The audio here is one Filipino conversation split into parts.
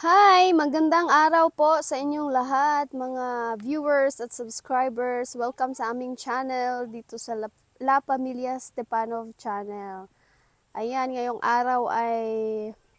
Hi! Magandang araw po sa inyong lahat, mga viewers at subscribers. Welcome sa aming channel dito sa La, Familia Stepanov channel. Ayan, ngayong araw ay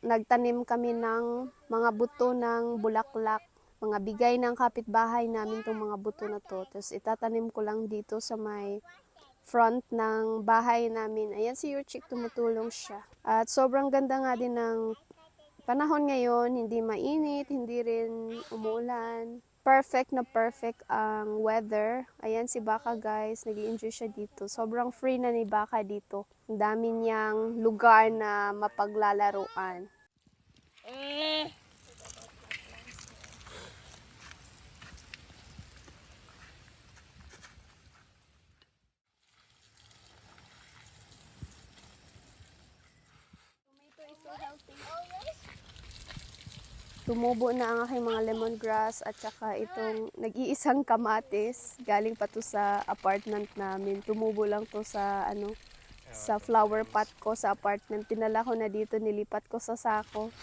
nagtanim kami ng mga buto ng bulaklak. Mga bigay ng kapitbahay namin itong mga buto na to. Tapos itatanim ko lang dito sa may front ng bahay namin. Ayan si Yurchik, tumutulong siya. At sobrang ganda nga din ng panahon ngayon, hindi mainit, hindi rin umulan. Perfect na perfect ang weather. Ayan si Baka guys, nag enjoy siya dito. Sobrang free na ni Baka dito. Ang dami niyang lugar na mapaglalaruan. Tumubo na ang aking mga lemongrass at saka itong nag-iisang kamatis. Galing pa to sa apartment namin. Tumubo lang to sa ano sa flower pot ko sa apartment. Tinala ko na dito, nilipat ko sa sako.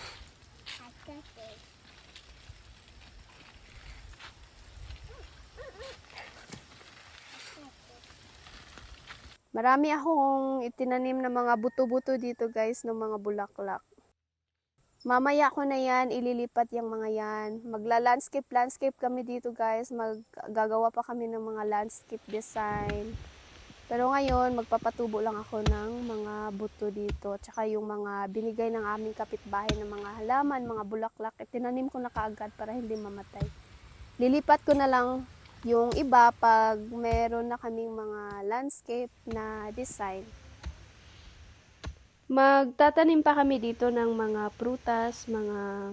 Marami akong itinanim na mga buto-buto dito guys ng mga bulaklak. Mamaya ko na yan, ililipat yung mga yan. Magla-landscape, landscape kami dito guys. Maggagawa pa kami ng mga landscape design. Pero ngayon, magpapatubo lang ako ng mga buto dito. Tsaka yung mga binigay ng aming kapitbahay ng mga halaman, mga bulaklak. Eh, tinanim ko na kaagad para hindi mamatay. Lilipat ko na lang yung iba pag meron na kaming mga landscape na design. Magtatanim pa kami dito ng mga prutas, mga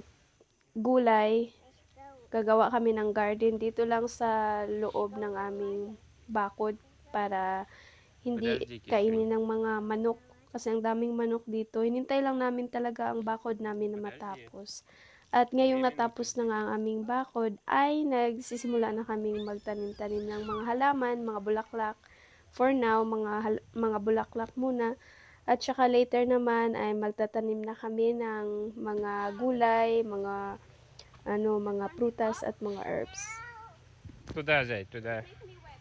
gulay. Gagawa kami ng garden dito lang sa loob ng aming bakod para hindi kainin ng mga manok. Kasi ang daming manok dito. Hinintay lang namin talaga ang bakod namin na matapos. At ngayong natapos na nga ang aming bakod, ay nagsisimula na kaming magtanim-tanim ng mga halaman, mga bulaklak. For now, mga, mga bulaklak muna. At saka later naman ay magtatanim na kami ng mga gulay, mga ano, mga prutas at mga herbs. Tuda, Zay, tuda.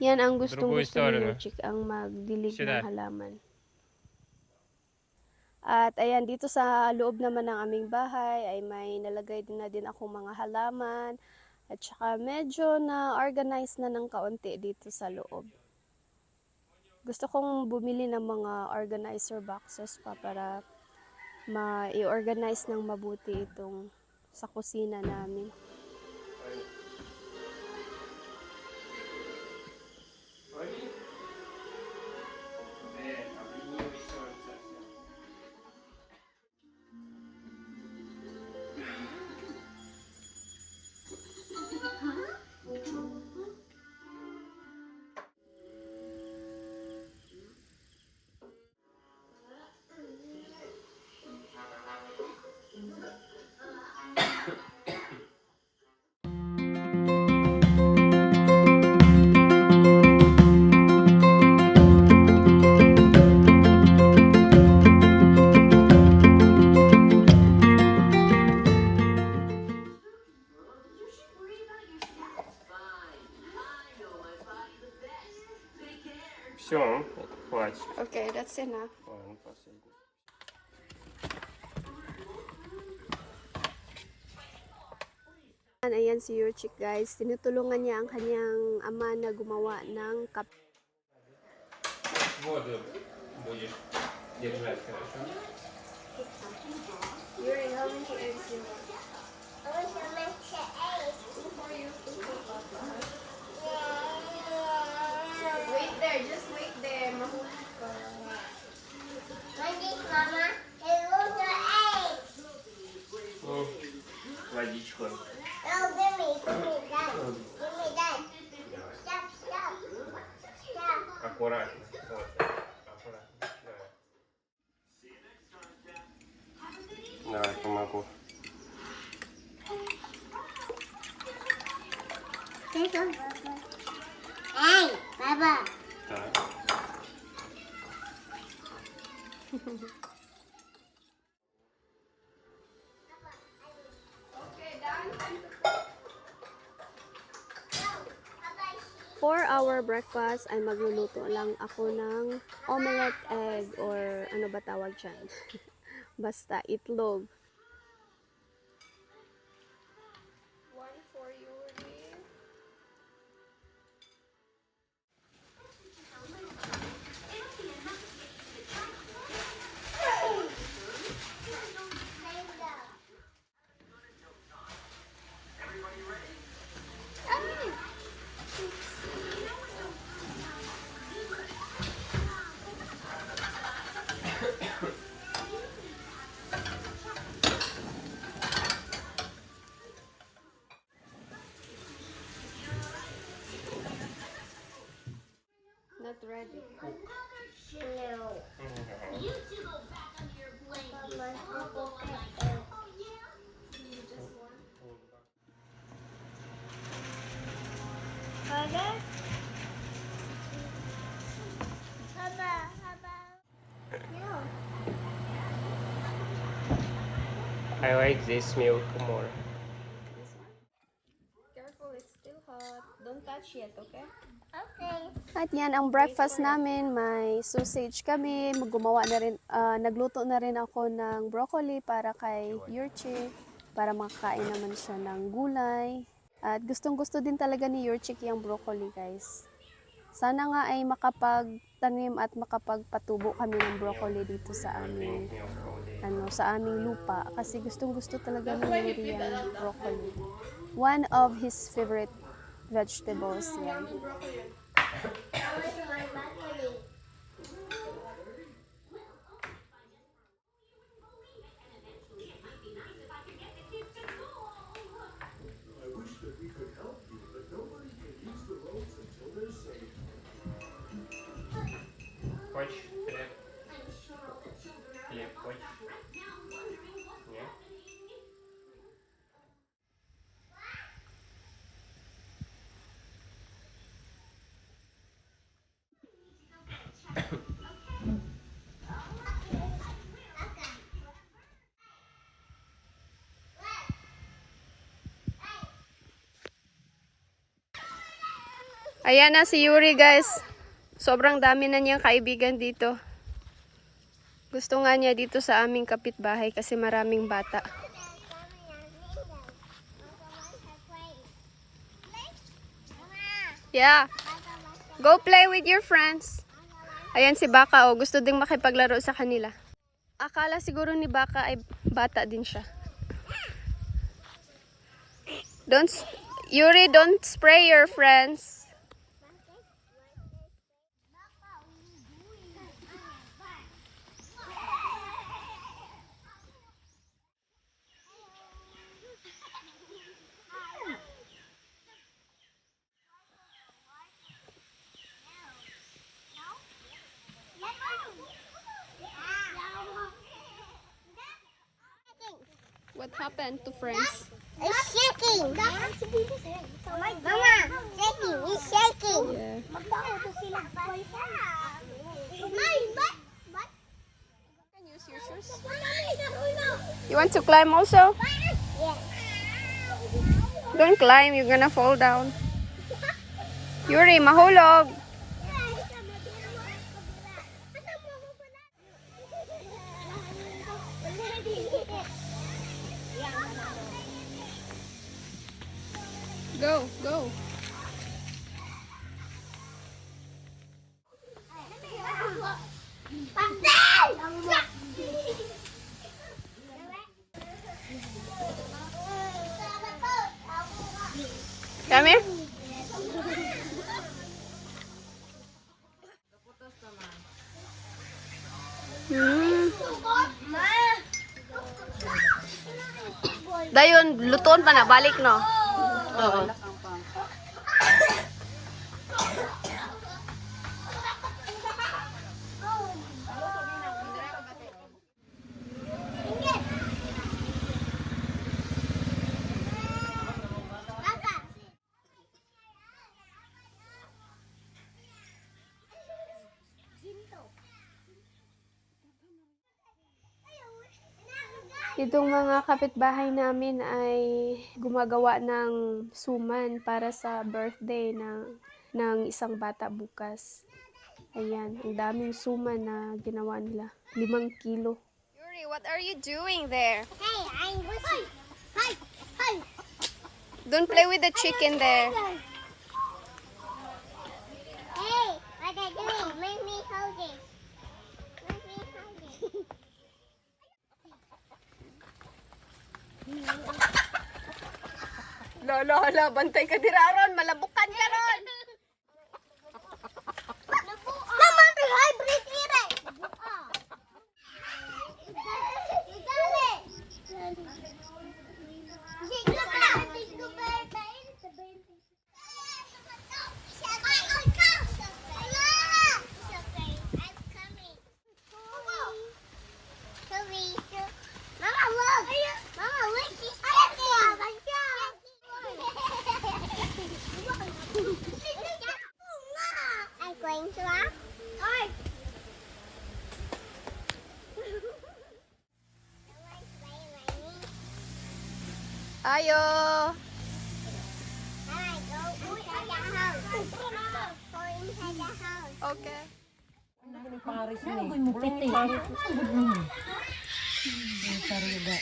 Yan ang gustong gusto ni Yuchik, ang magdilig ng halaman. At ayan, dito sa loob naman ng aming bahay ay may nalagay din na din ako mga halaman. At saka medyo na organize na ng kaunti dito sa loob. Gusto kong bumili ng mga organizer boxes pa para ma-organize ng mabuti itong sa kusina namin. Minsan, ayan si Yurchik guys, tinutulungan niya ang kanyang ama na gumawa ng kap. Yuri, how many eggs you want? I want to make eggs. For you Wait there, just wait there. Mahuli Mama. Hello, eggs. Oh. Аккуратно. Давай. Давай, помогу. Hey, Baba. Так. Our breakfast ay magluluto lang ako ng omelette egg or ano ba tawag dyan? Basta itlog. I like this milk more. This one? Careful, it's still hot. Don't touch yet, okay? Okay. At yan ang breakfast namin. May sausage kami. Gumawa na rin, ah, nagluto na rin ako ng broccoli para kay Yurchik. Para makakain naman siya ng gulay. At gustong gusto din talaga ni Yurchik yung broccoli, guys. Sana nga ay makapagtanim at makapagpatubo kami ng broccoli dito sa day. ano sa aming lupa kasi gustong gusto talaga ni Yuri yung broccoli. One of his favorite vegetables yan. Ayan na si Yuri guys. Sobrang dami na niyang kaibigan dito. Gusto nga niya dito sa aming kapitbahay kasi maraming bata. Yeah. Go play with your friends. Ayan si Baka oh, gusto ding makipaglaro sa kanila. Akala siguro ni Baka ay bata din siya. Don't Yuri, don't spray your friends. What happened to friends? It's shaking. Mama, shaking. It's shaking. Yeah. Magbaho sila. May, but, but. Can use your shoes. Yeah. You want to climb also? Don't climb, you're gonna fall down. Yuri, mahulog. Dayon, luton pa na, balik no? Oo. Itong mga kapitbahay namin ay gumagawa ng suman para sa birthday ng ng isang bata bukas. Ayan, ang daming suma na ginawa nila. Limang kilo. Yuri, what are you doing there? Hey, I'm Lucy. Hi, hi. Don't play with the chicken there. Hey, what are you doing? Make me hold this. Make me hold this. Lolo, hala, bantay ka diraron. Malabukan ka ron. Mama, may hybrid ire. Mama, look! Mama, look! She's I'm going to laugh. Hi. Ayo. Okay. Paris ni. Paris. Sariga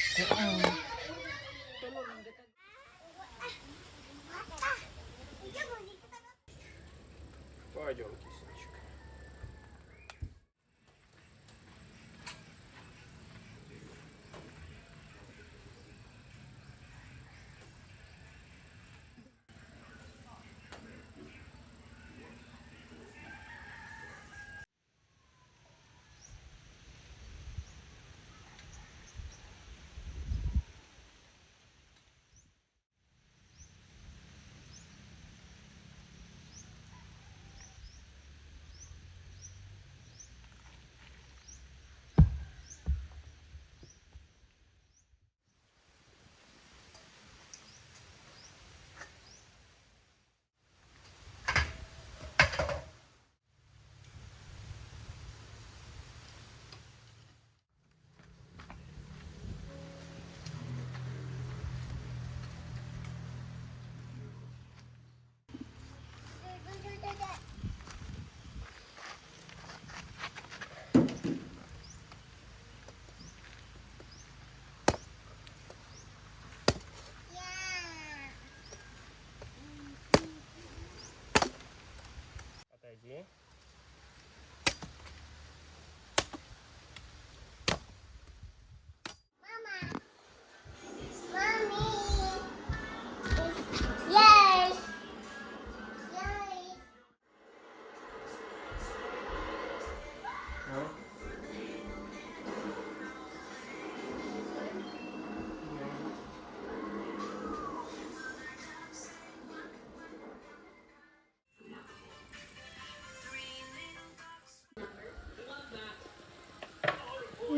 뭐?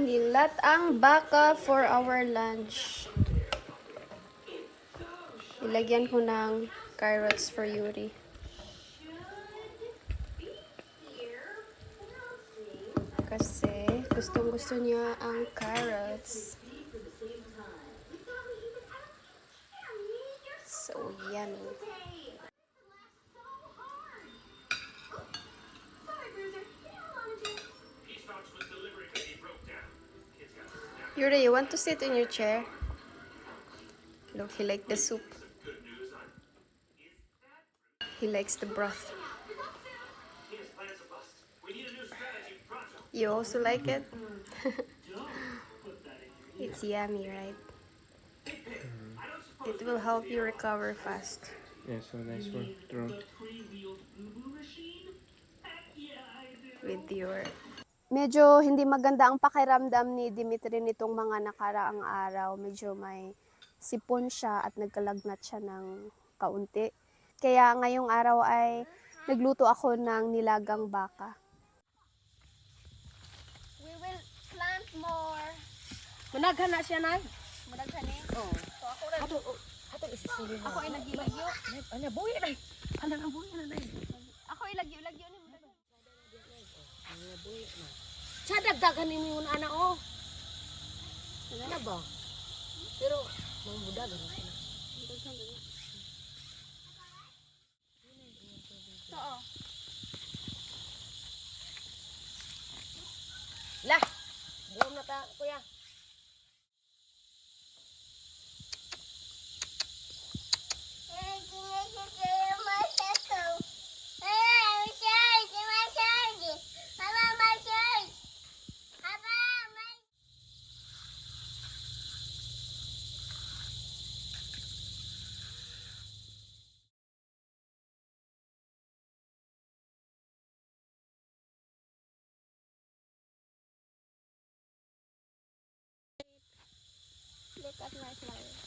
Nilat ang baka for our lunch. Ilagyan ko ng carrots for Yuri. Kasi gustong gusto niya ang carrots. So yummy. You want to sit in your chair? Look, he likes the soup. He likes the broth. You also like it? it's yummy, right? It will help you recover fast. Yeah, so nice one. Throw. with your... Medyo hindi maganda ang pakiramdam ni Dimitri nitong mga nakaraang araw. Medyo may sipon siya at nagkalagnat siya ng kaunti. Kaya ngayong araw ay nagluto ako ng nilagang baka. We will plant more. Managhan na siya nay. Managhan eh. Oh. Ato ato isisuli na. Ako ay lagyo-lagyo. Anya buhi na. Na buhi na nay. Ako ay lagyo-lagyo ni Sa dagdagan ni mo ana oh. Ano ba? Pero mamuda ganun na. So Lah, buom na ta, kuya. Look at my flower.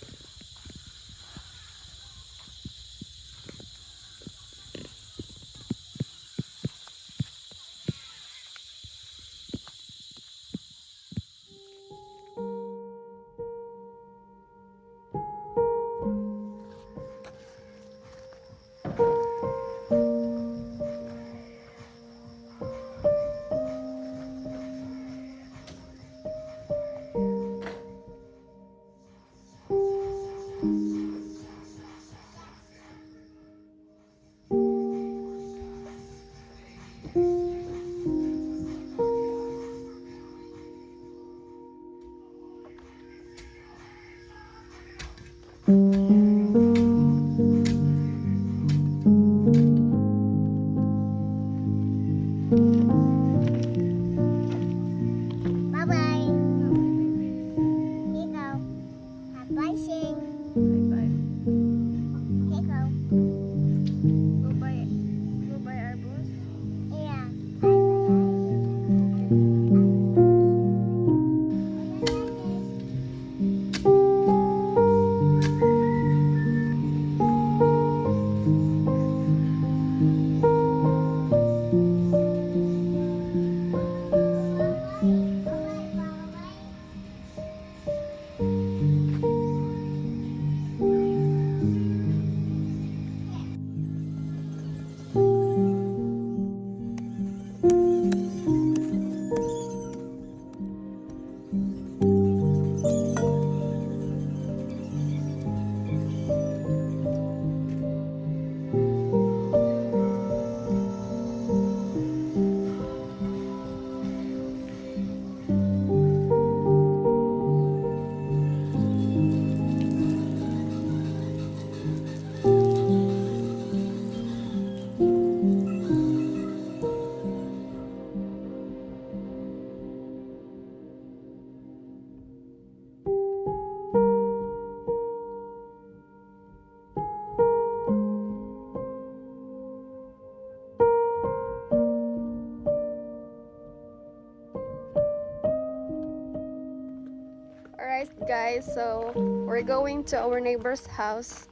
Guys, so we're going to our neighbor's house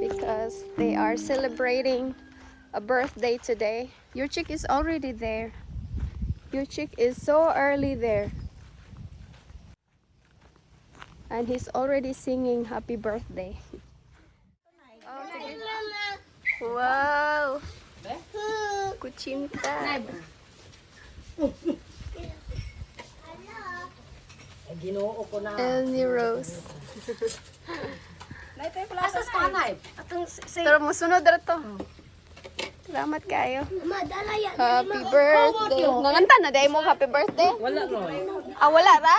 because they are celebrating a birthday today. Your chick is already there. Your chick is so early there. And he's already singing happy birthday. Wow! Kuchinta. Ginoo ko na. Elnie Rose. Asas ka, Nay? Pero musunod na to. Salamat kayo. Madala yan. Happy birthday. Nanganta na dahil mo happy birthday? Wala no. Ah, wala ra?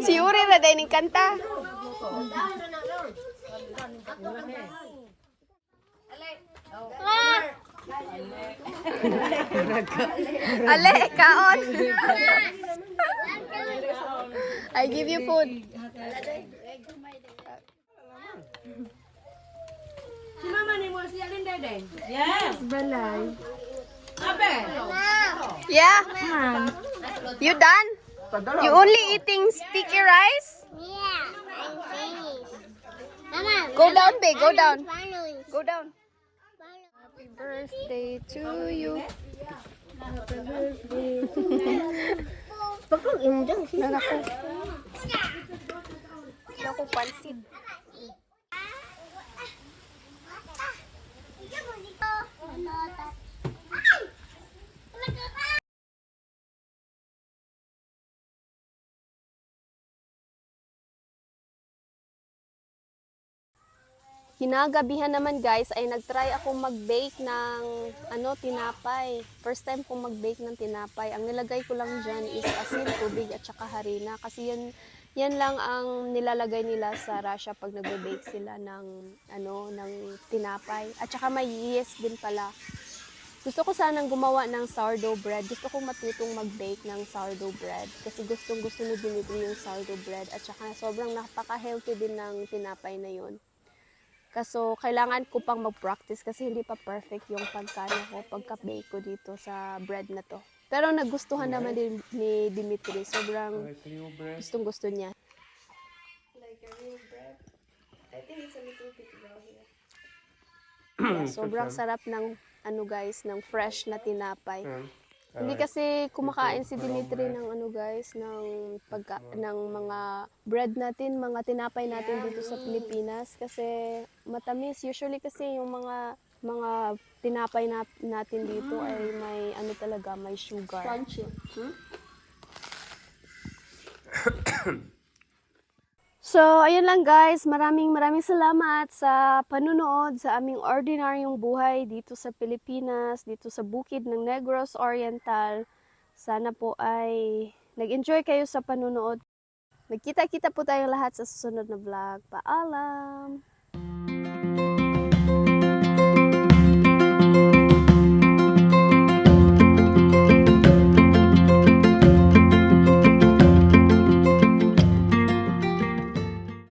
Si Yuri na dahil ning kanta. Ale, kaon. I give you food. Si mama ni mo siya din dede. Yeah. You done? You only eating sticky rice? Yeah, I'm finished. Mama, Go down, babe. Go down. Follow. Go down. Happy birthday to you. Pagkag imo dyan. Nanaku. Naku, pansit. Kinagabihan naman guys ay nagtry ako mag-bake ng ano tinapay. First time kong mag-bake ng tinapay. Ang nilagay ko lang dyan is asin, tubig at saka harina kasi yan yan lang ang nilalagay nila sa Russia pag nagbe-bake sila ng ano ng tinapay. At saka may yeast din pala. Gusto ko sanang gumawa ng sourdough bread. Gusto kong matutong mag-bake ng sourdough bread. Kasi gustong gusto ni Dimitri yung sourdough bread. At saka sobrang napaka-healthy din ng tinapay na yun. Kaso, kailangan ko pang mag-practice kasi hindi pa perfect yung pagkano ko, pagka-bake ko dito sa bread na to. Pero nagustuhan naman din ni Dimitri. Sobrang Like real bread. gustong gusto niya. Like a real bread. I think it's a little bit raw here. Yeah, sobrang sarap ng ano guys, ng fresh na tinapay. Hindi kasi kumakain si Dimitri ng ano guys, ng pagka ng mga bread natin, mga tinapay natin dito sa Pilipinas. Kasi matamis. Usually kasi yung mga mga tinapay na, natin dito ay may ano talaga, may sugar. Crunchy. So, ayun lang guys. Maraming maraming salamat sa panunood sa aming ordinaryong buhay dito sa Pilipinas, dito sa bukid ng Negros Oriental. Sana po ay nag-enjoy kayo sa panunood. Magkita-kita po tayong lahat sa susunod na vlog. Paalam!